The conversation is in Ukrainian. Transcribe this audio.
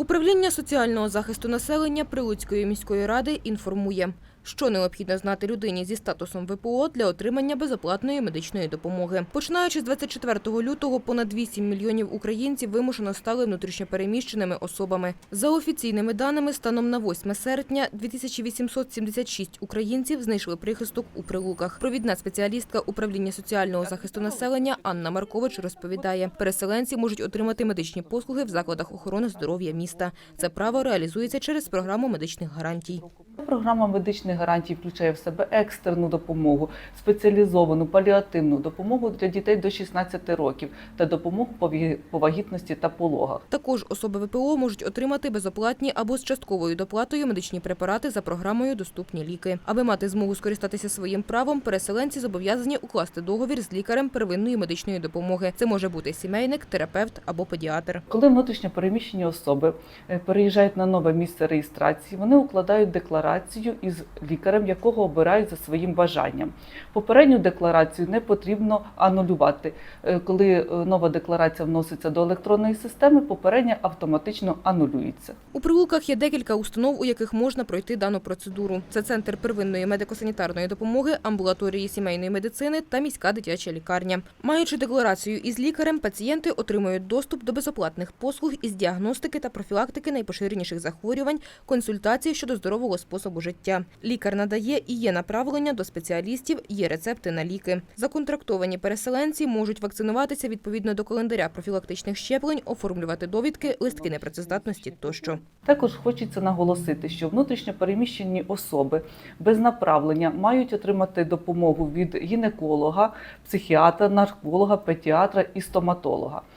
Управління соціального захисту населення Прилуцької міської ради інформує, що необхідно знати людині зі статусом ВПО для отримання безоплатної медичної допомоги. Починаючи з 24 лютого, понад 8 мільйонів українців вимушено стали внутрішньопереміщеними особами. За офіційними даними, станом на 8 серпня 2876 українців знайшли прихисток у Прилуках. Провідна спеціалістка управління соціального захисту населення Анна Маркович розповідає, переселенці можуть отримати медичні послуги в закладах охорони здоров'я міста. Це право реалізується через програму медичних гарантій. Програма медичних гарантій включає в себе екстрену допомогу, спеціалізовану паліативну допомогу для дітей до 16 років та допомогу по вагітності та пологах. Також особи ВПО можуть отримати безоплатні або з частковою доплатою медичні препарати за програмою Доступні ліки. Аби мати змогу скористатися своїм правом, переселенці зобов'язані укласти договір з лікарем первинної медичної допомоги. Це може бути сімейник, терапевт або педіатр. Коли внутрішньо переміщені особи е, переїжджають на нове місце реєстрації, вони укладають декларацію із лікарем, якого обирають за своїм бажанням. Попередню декларацію не потрібно анулювати. Е, Коли е, нова декларація вноситься до електронної системи, попередня автоматично анулюється. У прилуках є декілька установ, у яких можна пройти дану процедуру. Це центр первинної медико-санітарної допомоги, амбулаторії сімейної медицини та міська дитяча лікарня. Маючи декларацію із лікарем, пацієнти отримують доступ до безоплатних послуг із діагностики та профілактики найпоширеніших захворювань, консультацій щодо здорового способу життя. Лікар надає і є направлення до спеціалістів, є рецепти на ліки. Законтрактовані переселенці можуть вакцинуватися відповідно до календаря профілактичних щеплень, оформлювати довідки, листки непрацездатності тощо. Також хочеться наголосити, що внутрішньо переміщені особи без направлення мають отримати допомогу від гінеколога, психіатра, нарколога, педіатра і стоматолога.